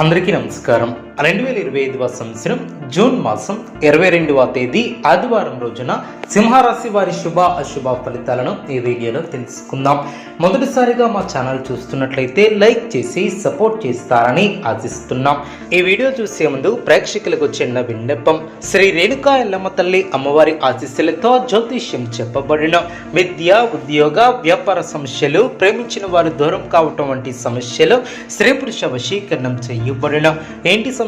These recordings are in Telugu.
అందరికీ నమస్కారం. రెండు వేల ఇరవై ఐదవ సంవత్సరం జూన్ మాసం ఇరవై రెండవ తేదీ ఆదివారం రోజున సింహరాశి వారి శుభ అశుభ ఫలితాలను ఈ వీడియోలో తెలుసుకుందాం. మొదటిసారిగా మా ఛానల్ చూస్తున్నట్లయితే లైక్ చేసి సపోర్ట్ చేస్తారని ఆశిస్తున్నాం. ఈ వీడియో చూసే ముందు ప్రేక్షకులకు చిన్న విన్నపం. శ్రీ రేణుకా ఎల్లమ్మ తల్లి అమ్మవారి ఆశీస్సులతో జ్యోతిష్యం చెప్పబడిన విద్య ఉద్యోగ వ్యాపార సమస్యలు ప్రేమించిన వారు దూరం కావటం వంటి సమస్యలు స్త్రీ పురుష వశీకరణం చేయబడిన. ఏంటి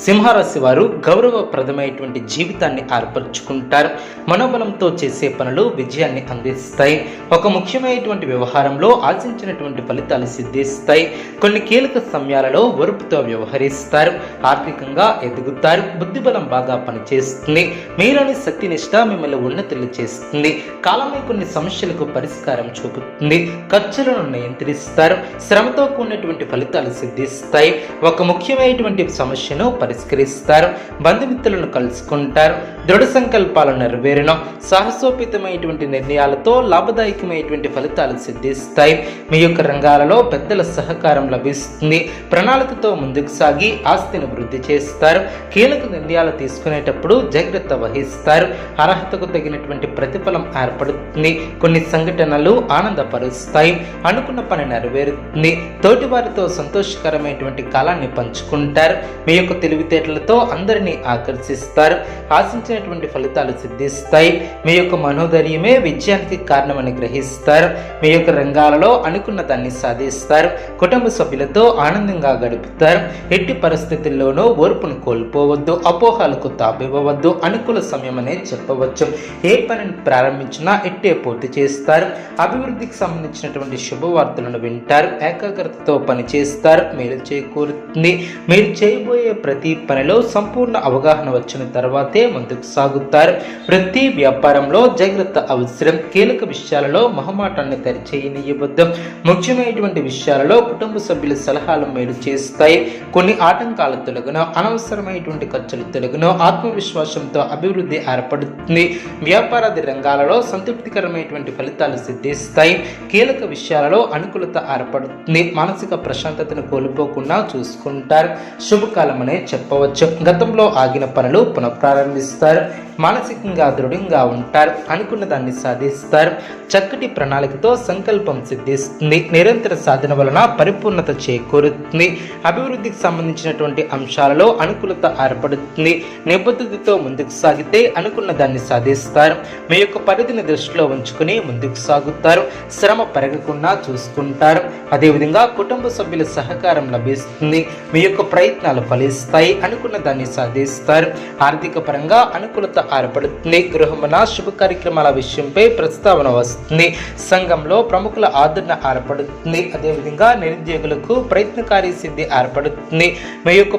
సింహరాశి వారు గౌరవప్రదమైనటువంటి జీవితాన్ని ఏర్పరచుకుంటారు. మనోబలంతో చేసే పనులు విజయాన్ని అందిస్తాయి. ఒక ముఖ్యమైనటువంటి వ్యవహారంలో ఆశించినటువంటి ఫలితాలు సిద్ధిస్తాయి. కొన్ని కీలక సమయాలలో ఒరుపుతో వ్యవహరిస్తారు. ఆర్థికంగా ఎదుగుతారు. బుద్ధిబలం బాగా పనిచేస్తుంది. మీలోని శక్తి నిష్ట మిమ్మల్ని ఉన్నతులు చేస్తుంది. కాలమే కొన్ని సమస్యలకు పరిష్కారం చూపుతుంది. ఖర్చులను నియంత్రిస్తారు. శ్రమతో కూడినటువంటి ఫలితాలు సిద్ధిస్తాయి. ఒక ముఖ్యమైనటువంటి సమస్యను పరిష్కరిస్తారు. బంధుమిత్రులను కలుసుకుంటారు. దృఢ సంకల్పాలు నెరవేరడం సాహసోపేతమైనటువంటి నిర్ణయాలతో లాభదాయకమైనటువంటి ఫలితాలు సిద్ధిస్తాయి. మీ యొక్క రంగాలలో పెద్దల సహకారం లభిస్తుంది. ప్రణాళికతో ముందుకు సాగి ఆస్తిని వృద్ధి చేస్తారు. కీలక నిర్ణయాలు తీసుకునేటప్పుడు జాగ్రత్త వహిస్తారు. అర్హతకు తగినటువంటి ప్రతిఫలం ఏర్పడుతుంది. కొన్ని సంఘటనలు ఆనందపరుస్తాయి. అనుకున్న పని నెరవేరుతుంది. తోటివారితో సంతోషకరమైనటువంటి కాలాన్ని పంచుకుంటారు. మీ యొక్క తెలివితేటలతో అందరినీ ఆకర్షిస్తారు. ఆశించినటువంటి ఫలితాలు సిద్ధిస్తాయి. మీ యొక్క మనోధైర్యమే విజయానికి కారణమని గ్రహిస్తారు. మీ యొక్క రంగాలలో అనుకున్న దాన్ని సాధిస్తారు. కుటుంబ సభ్యులతో ఆనందంగా గడుపుతారు. ఎట్టి పరిస్థితుల్లోనూ ఓర్పును కోల్పోవద్దు అపోహాలకు తాపివ్వవద్దు అనుకూల సమయం అనే చెప్పవచ్చు. ఏ పనిని ప్రారంభించినా ఎట్టే పూర్తి చేస్తారు. అభివృద్ధికి సంబంధించినటువంటి శుభవార్తలను వింటారు. ఏకాగ్రతతో పనిచేస్తారు. మీరు మేలు చేకూరుతుంది. మీరు చేయబోయే ప్రతి ప్రతి పనిలో సంపూర్ణ అవగాహన వచ్చిన తర్వాతే ముందుకు సాగుతారు. ప్రతి వ్యాపారంలో జాగ్రత్త అవసరం. కీలక విషయాలలో మొహమాటాన్ని తెరిచేయనివ్వద్దు ముఖ్యమైనటువంటి విషయాలలో కుటుంబ సభ్యుల సలహాలు మేలు చేస్తాయి. కొన్ని ఆటంకాలు తొలగున అనవసరమైనటువంటి ఖర్చులు తొలగును ఆత్మవిశ్వాసంతో అభివృద్ధి ఏర్పడుతుంది. వ్యాపారాది రంగాలలో సంతృప్తికరమైనటువంటి ఫలితాలు సిద్ధిస్తాయి. కీలక విషయాలలో అనుకూలత ఏర్పడుతుంది. మానసిక ప్రశాంతతను కోల్పోకుండా చూసుకుంటారు. శుభకాలం అనే చెప్పవచ్చు. గతంలో ఆగిన పనులు పునఃప్రారంభిస్తారు. మానసికంగా దృఢంగా ఉంటారు. అనుకున్న దాన్ని సాధిస్తారు. చక్కటి ప్రణాళికతో సంకల్పం సిద్ధిస్తుంది. నిరంతర సాధన వలన పరిపూర్ణత చేకూరుతుంది. అభివృద్ధికి సంబంధించినటువంటి అంశాలలో అనుకూలత ఏర్పడుతుంది. నిబద్ధతతో ముందుకు సాగితే అనుకున్న దాన్ని సాధిస్తారు. మీ యొక్క పరిధిని దృష్టిలో ఉంచుకుని ముందుకు సాగుతారు. శ్రమ పెరగకుండా చూసుకుంటారు. అదేవిధంగా కుటుంబ సభ్యుల సహకారం లభిస్తుంది. మీ యొక్క ప్రయత్నాలు ఫలిస్తాయి. అనుకున్న దాన్ని సాధిస్తారు. ఆర్థిక పరంగా అనుకూలత ఏర్పడుతుంది. గృహమున శుభ కార్యక్రమాల విషయంపై ప్రస్తావన వస్తుంది. సంఘంలో ప్రముఖుల ఆదరణ ఏర్పడుతుంది. అదేవిధంగా నిరుద్యోగులకు ప్రయత్నకారి సిద్ధి ఏర్పడుతుంది. మీ యొక్క